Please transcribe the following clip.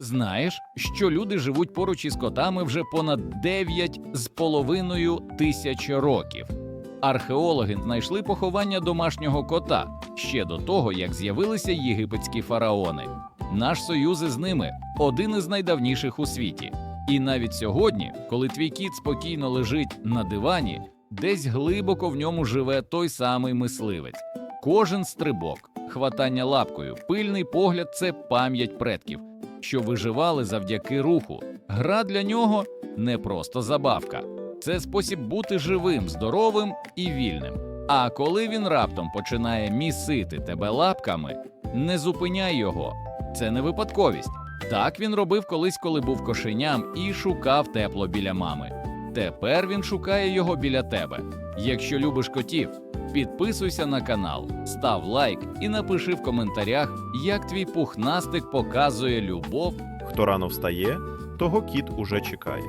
Знаєш, що люди живуть поруч із котами вже понад 9 з половиною тисяч років. Археологи знайшли поховання домашнього кота ще до того, як з'явилися єгипетські фараони. Наш союз із ними один із найдавніших у світі. І навіть сьогодні, коли твій кіт спокійно лежить на дивані, десь глибоко в ньому живе той самий мисливець. Кожен стрибок, хватання лапкою, пильний погляд це пам'ять предків, що виживали завдяки руху. Гра для нього не просто забавка, це спосіб бути живим, здоровим і вільним. А коли він раптом починає місити тебе лапками, не зупиняй його. Це не випадковість. Так він робив колись, коли був кошеням і шукав тепло біля мами. Тепер він шукає його біля тебе. Якщо любиш котів, підписуйся на канал, став лайк і напиши в коментарях, як твій пухнастик показує любов Хто рано встає, того кіт уже чекає.